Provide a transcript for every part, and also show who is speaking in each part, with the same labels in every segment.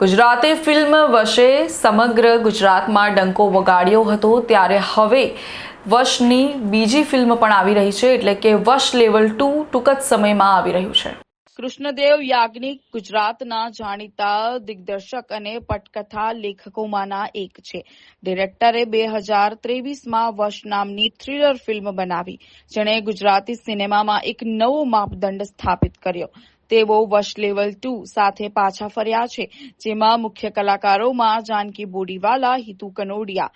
Speaker 1: Gujarati film વશે સમગ્ર ગુજરાતમાં ડંકો વગાડ્યો હતો ત્યારે હવે વશની બીજી ફિલ્મ પણ આવી રહી છે એટલે કે વશ લેવલ ટુ ટૂંક જ સમયમાં આવી રહ્યું છે. કૃષ્ણદેવ યાજ્ઞિક ગુજરાતના જાણીતા દિગ્દર્શક અને પટકથા લેખકોમાંના એક છે. ડિરેક્ટરે બે હજાર ત્રેવીસમાં વશ નામની થ્રિલર ફિલ્મ બનાવી, જેણે ગુજરાતી સિનેમામાં એક નવો માપદંડ સ્થાપિત કર્યો. તેઓ વશ લેવલ ટુ સાથે પાછા ફર્યા છે જેમાં મુખ્ય કલાકારોમાં જાનકી બોડીવાલા હિતુ કનોડિયા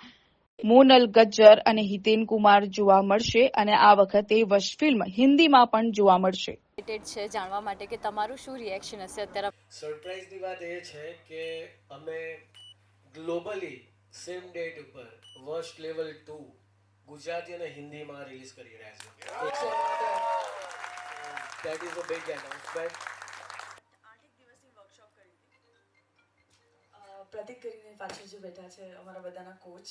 Speaker 1: મોનલ ગજ્જર અને હિતેન કુમાર જોવા મળશે અને આ વખતે વશ ફિલ્મ હિન્દીમાં પણ જોવા મળશે.
Speaker 2: છે જાણવા માટે કે તમારું શું રિએક્શન હશે અત્યારે?
Speaker 3: સરપ્રાઈઝની વાત એ છે કે અમે ગ્લોબલી સેમ ડેટ ઉપર વર્સ્ટ લેવલ ટુ ગુજરાતી અને હિન્દીમાં રિલીઝ કરી રહ્યા છે that is a big announcement.
Speaker 4: આઠેક દિવસની વર્કશોપ કરી હતી. પ્રતિક કરીને પાછળ જે બેઠા છે અમારા બધાના કોચ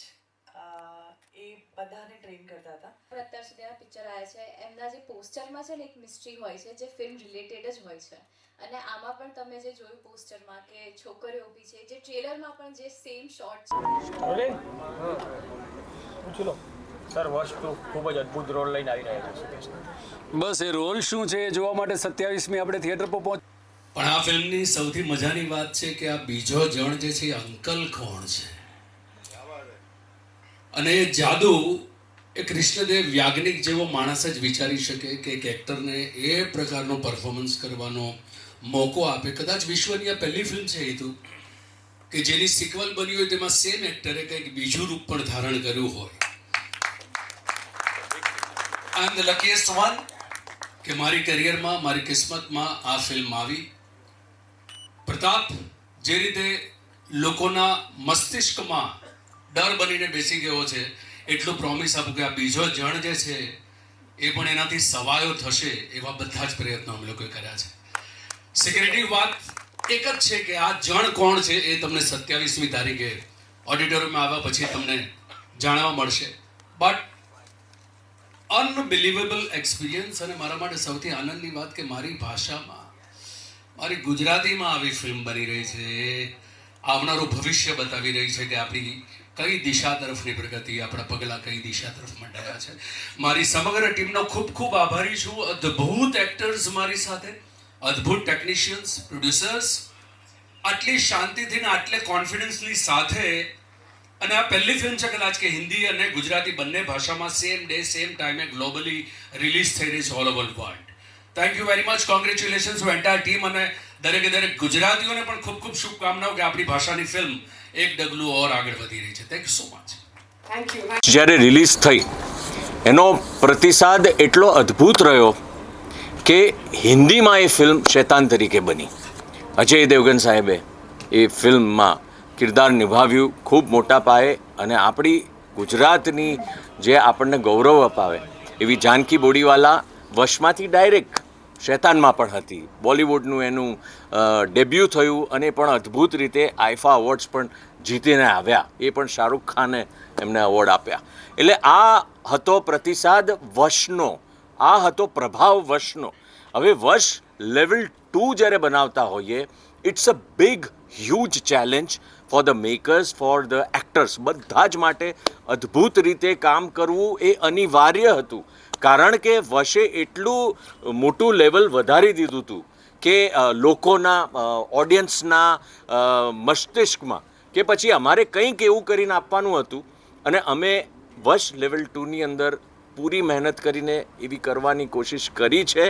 Speaker 4: એ બધાને ટ્રેન કરતા હતા.
Speaker 2: અત્યાર સુધી આ પિક્ચર આવ્યા છે. એમના જે પોસ્ટરમાં છે ને એક મિસ્ટ્રી હોય છે જે ફિલ્મ રિલેટેડ જ હોય છે. અને આમાં પણ તમે જે જોયું પોસ્ટરમાં કે છોકરીઓ ઊભી છે જે ટ્રેલરમાં પણ જે સેમ શોટ છે.
Speaker 5: પૂછી લો. સર વર્ષ ટુ ખૂબ જ અદ્ભુત રોલ લઈને આવી રહ્યા છે.
Speaker 6: બસ, એ રોલ શું છે જોવા માટે સત્યાવીસમી આપણે થિયેટર પર પહોંચ
Speaker 7: પણ આ ફિલ્મની સૌથી મજાની વાત છે કે આ બીજો જણ જે છે અંકલ કોણ છે? અને જાદુ એ કૃષ્ણદેવ યાજ્ઞિક જેવો માણસ જ વિચારી શકે કે એક એક્ટરને એ પ્રકારનો પરફોર્મન્સ કરવાનો મોકો આપે. કદાચ વિશ્વની આ પહેલી ફિલ્મ છે હેતુ કે જેની સિક્વલ બની હોય તેમાં સેમ એક્ટરે કંઈક બીજું રૂપ પણ ધારણ કર્યું હોય. એમ ધ લકીએસ્ટ વન કે મારી કરિયરમાં મારી કિસ્મતમાં આ ફિલ્મ આવી. પ્રતાપ, જે રીતે લોકોના મસ્તિષ્કમાં ડર બનીને બેસી ગયો છે, એટલું પ્રોમિસ આપું કે આ બીજો જણ જે છે, એ પણ એનાથી સવાયો થશે એવા બધા જ પ્રયત્નો અમે લોકોએ કર્યા છે. સિક્યુરિટી વાત એક જ છે કે આ જણ કોણ છે એ તમને સત્યાવીસમી તારીખે ઓડિટોરિયમમાં આવ્યા પછી તમને જાણવા મળશે. બટ અનબિલિવેબલ એક્સપિરિયન્સ અને મારા માટે સૌથી આનંદની વાત કે મારી ભાષામાં, મારી ગુજરાતીમાં આવી ફિલ્મ બની રહી છે. આવનારું ભવિષ્ય બતાવી રહી છે કે આપણી કઈ દિશા તરફની પ્રગતિ, આપણા પગલાં કઈ દિશા તરફ મંડાયા છે. મારી સમગ્ર ટીમનો ખૂબ ખૂબ આભારી છું. અદ્ભુત એક્ટર્સ મારી સાથે, અદ્ભુત ટેકનિશિયન્સ પ્રોડ્યુસર્સ આટલી શાંતિથી ને આટલે કોન્ફિડન્સની સાથે અને આ પહેલી ફિલ્મ છે કદાચ કે હિન્દી અને ગુજરાતી બંને ભાષામાં સેમ ડે સેમ ટાઈમે ગ્લોબલી રિલીઝ થઈ રહી છે all over world thank you very much congratulations to entire team અને દરેકે દરેક ગુજરાતીઓને પણ ખૂબ ખૂબ શુભકામનાઓ કે આપણી ભાષાની ફિલ્મ એક ડગલું ઓર આગળ વધી રહી છે. થેન્ક યુ સો મચ
Speaker 6: જ્યારે રિલીઝ થઈ એનો પ્રતિસાદ એટલો અદ્ભુત રહ્યો કે હિન્દીમાં એ ફિલ્મ શેતાન તરીકે બની. અજય દેવગન સાહેબે એ ફિલ્મમાં કિરદાર નિભાવ્યું ખૂબ મોટા પાયે અને આપણી ગુજરાતની જે આપણને ગૌરવ અપાવે એવી જાનકી બોડીવાલા વશમાંથી ડાયરેક્ટ શેતાનમાં પણ હતી. બોલિવૂડનું એનું ડેબ્યુ થયું અને પણ અદ્ભુત રીતે આઈફા અવોર્ડ્સ પણ જીતીને આવ્યા. એ પણ શાહરૂખ ખાને એમને અવોર્ડ આપ્યા. એટલે આ હતો પ્રતિસાદ વશનો. આ હતો પ્રભાવ વશનો. હવે વશ લેવલ ટુ જ્યારે બનાવતા હોઈએ it's a big huge challenge for the makers for the actors બધા જ માટે અદ્ભુત રીતે કામ કરવું એ અનિવાર્ય હતું. કારણ કે વશે એટલું મોટું લેવલ વધારી દીધું હતું કે લોકોના ઓડિયન્સના મસ્તિષ્કમાં કે પછી અમારે કંઈક એવું કરીને આપવાનું હતું અને અમે વશ લેવલ ટુની અંદર પૂરી મહેનત કરીને એવી કરવાની કોશિશ કરી છે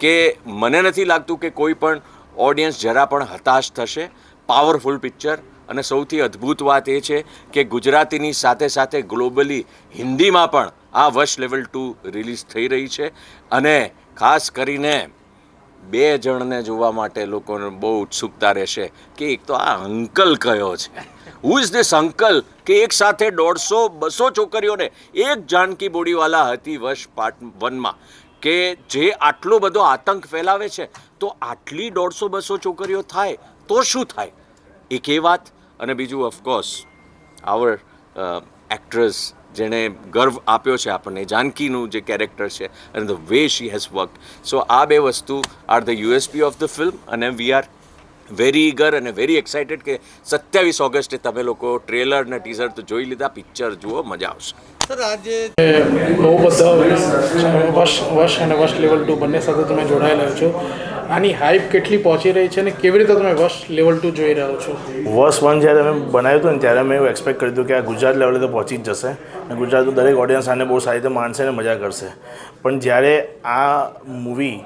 Speaker 6: કે મને નથી લાગતું કે કોઈ પણ ઓડિયન્સ જરા પણ હતાશ થશે. પાવરફુલ પિક્ચર અને સૌથી અદ્ભુત વાત એ છે કે ગુજરાતીની સાથે સાથે ગ્લોબલી હિન્દીમાં પણ આ વર્ષ લેવલ ટુ રિલીઝ થઈ રહી છે. અને ખાસ કરીને બે જણને જોવા માટે લોકોને બહુ ઉત્સુકતા રહેશે કે એક તો આ અંકલ કયો છે? હુ ઇઝ ધીસ અંકલ કે એક સાથે દોઢસો, બસો છોકરીઓને એક જાનકી બોડીવાલા હતી વર્ષ પાર્ટ વનમાં કે જે આટલો બધો આતંક ફેલાવે છે, તો આટલી દોઢસો બસો છોકરીઓ થાય, તો શું થાય? એક એ વાત, અને બીજું ઓફકોર્સ આવર એક્ટ્રેસ જેણે ગર્વ આપ્યો છે આપણને, જાનકીનું જે કેરેક્ટર છે અને the way she has work so આ બે વસ્તુ are the USP of the film અને વી આર વેરી ઈગર અને વેરી એક્સાઇટેડ કે સત્યાવીસ ઓગસ્ટે તમે લોકો ટ્રેલર અને ટીઝર તો જોઈ લીધા પિક્ચર જુઓ, મજા આવશે.
Speaker 3: સર આજે
Speaker 8: બહુ બધા વર્ષ વર્ષ અને વર્ષ લેવલ ટુ બંને સાથે તમે જોડાયેલા છો. આની હાઈપ કેટલી પહોંચી રહી છે અને કેવી રીતે તમે વર્ષ લેવલ ટુ જોઈ રહ્યો છો?
Speaker 9: વર્ષ વન જ્યારે અમે બનાવ્યું હતું ને ત્યારે મેં એવું એક્સપેક્ટ કર્યું હતું કે આ ગુજરાત લેવલે તો પહોંચી જ જશે અને ગુજરાતનું દરેક ઓડિયન્સ આને બહુ સારી રીતે માણશે અને મજા કરશે. પણ જ્યારે આ મૂવી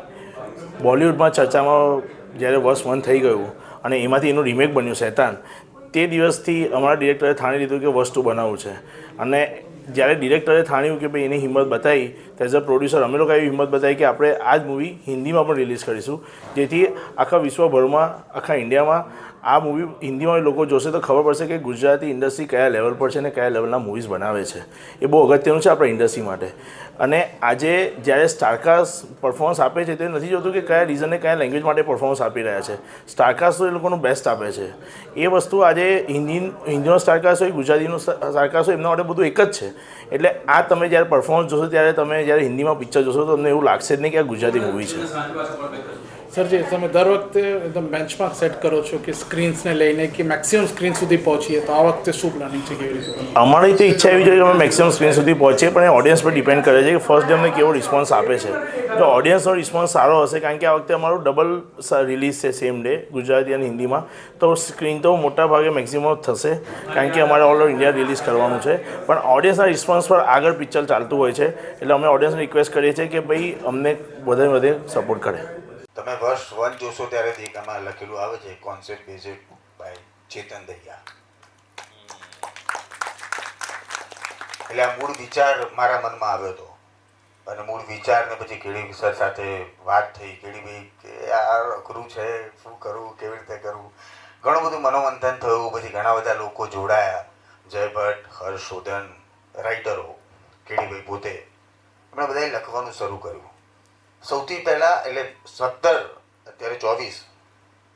Speaker 9: બોલિવૂડમાં ચર્ચામાં જ્યારે વર્ષ વન થઈ ગયું અને એમાંથી એનું રિમેક બન્યું શૈતાન તે દિવસથી અમારા ડિરેક્ટરે થાણી લીધું કે વસ્તુ બનાવવું છે. અને જ્યારે ડિરેક્ટરે થાણ્યું કે ભાઈ એની હિંમત બતાવી, તો એઝ અ પ્રોડ્યુસર અમે લોકો એવી હિંમત બતાવી કે આપણે આ જ મૂવી હિન્દીમાં પણ રિલીઝ કરીશું, જેથી આખા વિશ્વભરમાં, આખા ઇન્ડિયામાં આ મૂવી હિન્દીમાં લોકો જોશે તો ખબર પડશે કે ગુજરાતી ઇન્ડસ્ટ્રી કયા લેવલ પર છે અને કયા લેવલના મૂવીઝ બનાવે છે. એ બહુ અગત્યનું છે આપણા ઇન્ડસ્ટ્રી માટે. અને આજે જ્યારે સ્ટારકાસ્ટ પરફોર્મન્સ આપે છે, તે નથી જોતું કે કયા રીઝને કયા લેંગ્વેજ માટે પરફોર્મન્સ આપી રહ્યા છે. સ્ટારકાસ્ટ તો એ લોકોનું બેસ્ટ આપે છે. એ વસ્તુ આજે હિન્દી, હિન્દીનો સ્ટારકાસ્ટ હોય, ગુજરાતીનો સ્ટારકાસ્ટ હોય, એમના માટે બધું એક જ છે. એટલે આ તમે જ્યારે પરફોર્મન્સ જોશો, ત્યારે તમે જ્યારે હિન્દીમાં પિક્ચર જોશો, તો તમને એવું લાગશે જ નહીં કે આ ગુજરાતી મૂવી છે.
Speaker 8: સર જે તમે દર વખતે એકદમ બેન્ચમાર્ક સેટ કરો છો કે સ્ક્રીન્સને લઈને કે મેક્સિમમ સ્ક્રીન સુધી પહોંચીએ તો આ વખતે શું પ્લાનિંગ છે કેવી રીતે?
Speaker 9: અમારી તો ઈચ્છા એવી છે કે અમે મેક્સિમમ સ્ક્રીન સુધી પહોંચીએ, પણ એ ઓડિયન્સ પર ડિપેન્ડ કરે છે કે ફર્સ્ટ ડે અમને કેવો રિસ્પોન્સ આપે છે. જો ઓડિયન્સનો રિસ્પોન્સ સારો હશે, કારણ કે આ વખતે અમારું ડબલ રિલીઝ છે સેમ ડે ગુજરાતી અને હિન્દીમાં. તો સ્ક્રીન તો મોટા ભાગે મેક્સિમમ થશે, કારણ કે અમારે ઓલ ઓવર ઇન્ડિયા રિલીઝ કરવાનું છે. પણ ઓડિયન્સના રિસ્પોન્સ પર આગળ પિક્ચર ચાલતું હોય છે, એટલે અમે ઓડિયન્સને રિક્વેસ્ટ કરીએ છીએ કે ભાઈ અમને વધે વધે સપોર્ટ કરે.
Speaker 10: તમે વર્ષ વન જોશો ત્યારે દીકામાં લખેલું આવે છે concept based by Chetan Dahiya એટલે આ મૂળ વિચાર મારા મનમાં આવ્યો હતો. અને મૂળ વિચારને પછી કેળી સર સાથે વાત થઈ કેળીભાઈ કે આ અઘરું છે, શું કરવું કેવી રીતે કરવું ઘણું બધું મનોમંથન થયું, પછી ઘણા બધા લોકો જોડાયા. જય ભટ્ટ હર્ષોધન રાઇટરો કેળીભાઈ પોતે. એમણે બધાએ લખવાનું શરૂ કર્યું. સૌથી પહેલાં, એટલે સત્તર, અત્યારે ચોવીસ,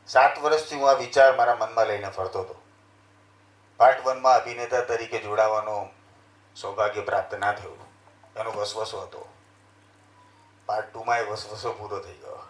Speaker 10: સાત વર્ષથી હું આ વિચાર મારા મનમાં લઈને ફરતો હતો. પાર્ટ વનમાં અભિનેતા તરીકે જોડાવાનો સૌભાગ્ય પ્રાપ્ત ના થયું. એનો વસવસો હતો. પાર્ટ ટુમાં એ વસવસો પૂરો થઈ ગયો.